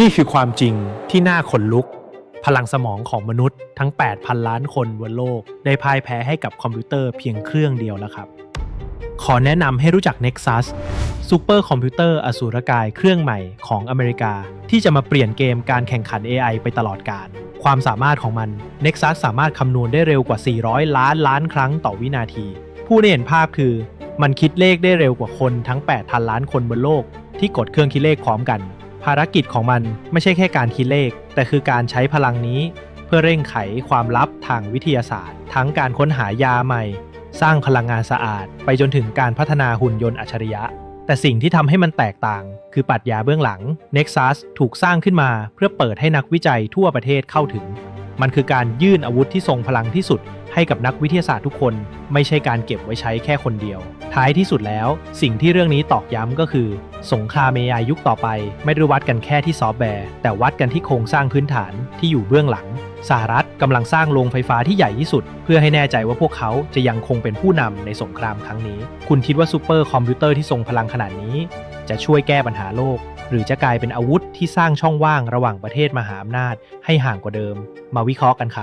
นี่คือความจริงที่น่าขนลุก พลังสมองของมนุษย์ทั้ง 8,000 ล้านคนบนโลก ได้พ่ายแพ้ให้กับคอมพิวเตอร์เพียงเครื่องเดียวแล้วครับ ขอแนะนำให้รู้จัก Nexus ซูเปอร์คอมพิวเตอร์อสูรกายเครื่องใหม่ของอเมริกา ที่จะมาเปลี่ยนเกมการแข่งขัน AI ไปตลอดกาลความสามารถของมัน Nexus สามารถคำนวณได้เร็วกว่า 400 ล้านล้านครั้งต่อวินาที ผู้ได้เห็นภาพคือ มันคิดเลขได้เร็วกว่าคนทั้ง 8,000 ล้านคนบนโลก ที่กดเครื่องคิดเลขพร้อมกัน ภารกิจของมันไม่ใช่แค่การคิดเลข แต่คือการใช้พลังนี้ เพื่อเร่งไขความลับทางวิทยาศาสตร์ ทั้งการค้นหายาใหม่ สร้างพลังงานสะอาด ไปจนถึงการพัฒนาหุ่นยนต์อัจฉริยะ แต่สิ่งที่ทำให้มันแตกต่าง คือปรัชญาเบื้องหลัง Nexus ถูกสร้างขึ้นมาเพื่อเปิดให้นักวิจัยทั่วประเทศเข้าถึง มันคือการยื่นอาวุธที่ทรงพลังที่สุด ให้กับนักวิทยาศาสตร์ทุกคน ไม่ใช่การเก็บไว้ใช้แค่คนเดียว ท้ายที่สุดแล้ว สิ่งที่เรื่องนี้ตอกย้ำก็คือ สงคราม AI ยุคต่อไป ไม่ได้วัดกันแค่ที่ซอฟต์แวร์ แต่วัดกันที่โครงสร้างพื้นฐานที่อยู่เบื้องหลังสหรัฐกำลังสร้างโรงไฟฟ้าที่ใหญ่ที่สุด เพื่อให้แน่ใจว่าพวกเขาจะยังคงเป็นผู้นำในสงครามครั้งนี้ คุณคิดว่าซูเปอร์คอมพิวเตอร์ที่ทรงพลังขนาดนี้ จะช่วยแก้ปัญหาโลก หรือจะกลายเป็นอาวุธที่สร้างช่องว่างระหว่างประเทศมหาอำนาจให้ห่างกว่าเดิม มาวิเคราะห์กันครับ